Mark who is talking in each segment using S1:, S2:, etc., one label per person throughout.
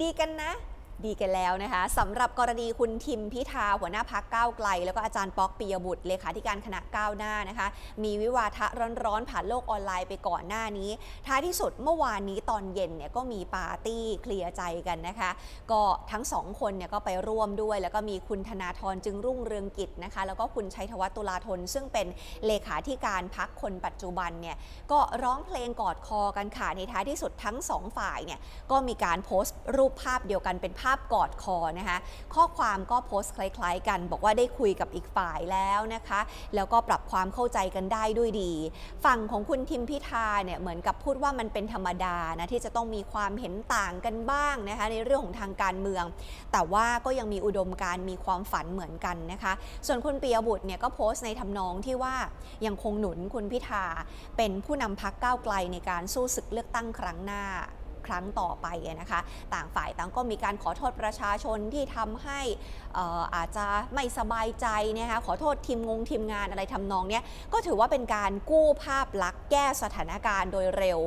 S1: ดีกันนะ ดีกันแล้วนะคะสำหรับกรณีคุณทิมพิธาหัวหน้าพักก้าวไกล แล้วก็อาจารย์ป๊อกปิยบุตรเลขาธิการคณะก้าวหน้านะคะ มีวิวาทะร้อนๆผ่านโลกออนไลน์ไปก่อนหน้านี้ ท้ายที่สุดเมื่อวานนี้ตอนเย็นเนี่ยก็มีปาร์ตี้เคลียร์ใจกันนะคะ ก็ทั้งสองคนเนี่ยก็ไปร่วมด้วย แล้วก็มีคุณธนาธรจึงรุ่งเรืองกิจนะคะ แล้วก็คุณชัยธวัฒน์ตุลาธน ซึ่งเป็นเลขาธิการพักคนปัจจุบันเนี่ยก็ร้องเพลงกอดคอกันค่ะในท้ายที่สุดทั้งสองฝ่ายเนี่ยก็มีการโพสต์รูปภาพเดียวกันเป็นภาพกอดคอนะคะ ข้อความก็โพสต์คล้ายๆ กัน บอกว่าได้คุยกับอีกฝ่ายแล้วนะคะ แล้วก็ปรับความเข้าใจกันได้ด้วยดี ฝั่งของคุณทิมพิธาเนี่ยเหมือนกับพูดว่ามันเป็นธรรมดานะที่จะต้องมีความเห็นต่างกันบ้างนะคะในเรื่องของทางการเมือง แต่ว่าก็ยังมีอุดมการมีความฝันเหมือนกันนะคะ ส่วนคุณปียบุตรเนี่ยก็โพสต์ในทำนองที่ว่ายังคงหนุนคุณพิธาเป็นผู้นำพักก้าวไกลในการสู้ศึกเลือกตั้งครั้งหน้า ครั้งต่อไปนะคะ ต่างฝ่ายต่างก็มีการขอโทษประชาชนที่ทำให้อ่าจจะไม่สบายใจนะคะขอโทษทีมงงทีมงานอะไรทำนองเนี้ยก็ถือว่าเป็นการกู้ภาพลักษณ์แก้สถานการณ์โดยเร็ว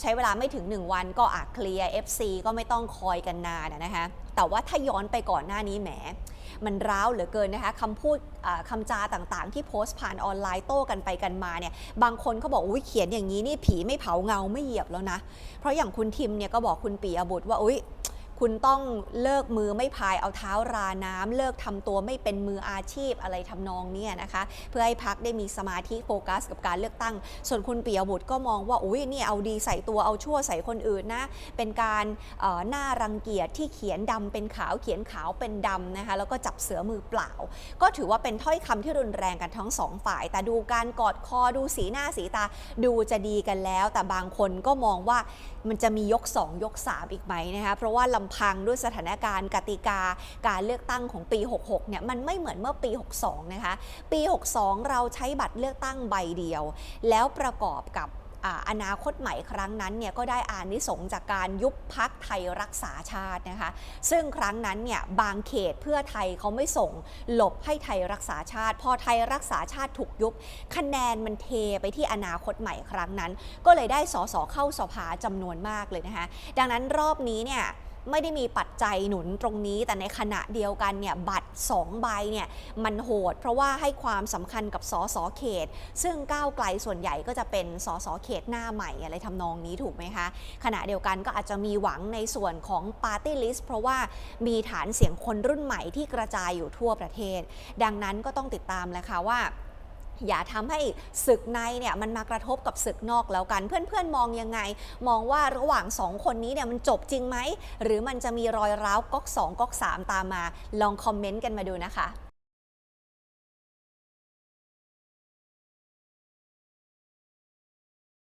S1: ใช้เวลาไม่ถึง 1 วันก็อาจเคลียร์ FC ก็ไม่ต้องคอยกันนานนะคะแต่ว่าถ้าย้อนไปก่อนหน้านี้แหม มันร้าวเหลือเกินนะคะคำพูดคำจาต่างๆ ที่โพสต์ผ่านออนไลน์โต้กันไปกันมาเนี่ยบางคนเขาบอกอุ้ยเขียนอย่างนี้นี่ผีไม่เผาเงาไม่เหยียบแล้วนะ เพราะอย่างคุณทิมเนี่ยก็บอกคุณปีอบุตรว่าอุ้ย คุณต้องเลิกมือไม่พายเอาเท้าราน้ำเลิกทำตัวไม่เป็นมืออาชีพอะไรทำนองนี่ยนะคะ เพื่อให้พักได้มีสมาธิโฟกัส กับการเลือกตั้ง ส่วนคุณปียบุตรก็มองว่าอุ้ยนี่เอาดีใส่ตัวเอาชั่วใส่คนอื่นนะ เป็นการหน้ารังเกียจที่เขียนดำเป็นขาวเขียนขาวเป็นดำนะคะแล้วก็จับเสือมือเปล่า ก็ถือว่าเป็นถ้อยคำที่รุนแรงกันทั้งสองฝ่าย แต่ดูการกอดคอดูสีหน้าสีตาดูจะดีกันแล้ว แต่บางคนก็มองว่ามันจะมียก 2 ยก 3 อีกไหมนะคะเพราะว่าลำพังด้วยสถานการณ์กติกา การเลือกตั้งของปี 66 เนี่ยมันไม่เหมือนเมื่อปี 62 นะคะ ปี 62 เราใช้บัตรเลือกตั้งใบเดียว แล้วประกอบกับอาอนาคตใหม่ครั้งนั้นเนี่ยก็ได้อานิสงจากการยุบพักไทยรักษาชาตินะคะ ซึ่งครั้งนั้นเนี่ยบางเขตเพื่อไทยเขาไม่ส่งหลบให้ไทยรักษาชาติ พอไทยรักษาชาติถูกยุบ คะแนนมันเทไปที่อนาคตใหม่ครั้งนั้น ก็เลยได้สสเข้าสภาจำนวนมากเลยนะคะ ดังนั้นรอบนี้เนี่ย ไม่ได้มีปัจจัยหนุนตรงนี้ แต่ในขณะเดียวกันเนี่ยบัตร 2 ใบเนี่ยมันโหด เพราะว่าให้ความสำคัญกับสสเขต ซึ่งก้าวไกลส่วนใหญ่ก็จะเป็นสสเขตหน้าใหม่อะไรทำนองนี้ถูกไหมคะ ขณะเดียวกันก็อาจจะมีหวังในส่วนของ Party List เพราะว่ามีฐานเสียงคนรุ่นใหม่ที่กระจายอยู่ทั่วประเทศ ดังนั้นก็ต้องติดตามแหละค่ะว่า อย่าทำให้ศึกในเนี่ยมันมากระทบกับศึกนอกแล้วกัน เพื่อนๆมองยังไง มองว่าระหว่างสองคนนี้เนี่ยมันจบจริงไหม หรือมันจะมีรอยร้าวก๊อก2ก๊อก3ตามมา ลองคอมเมนต์กันมาดูนะคะ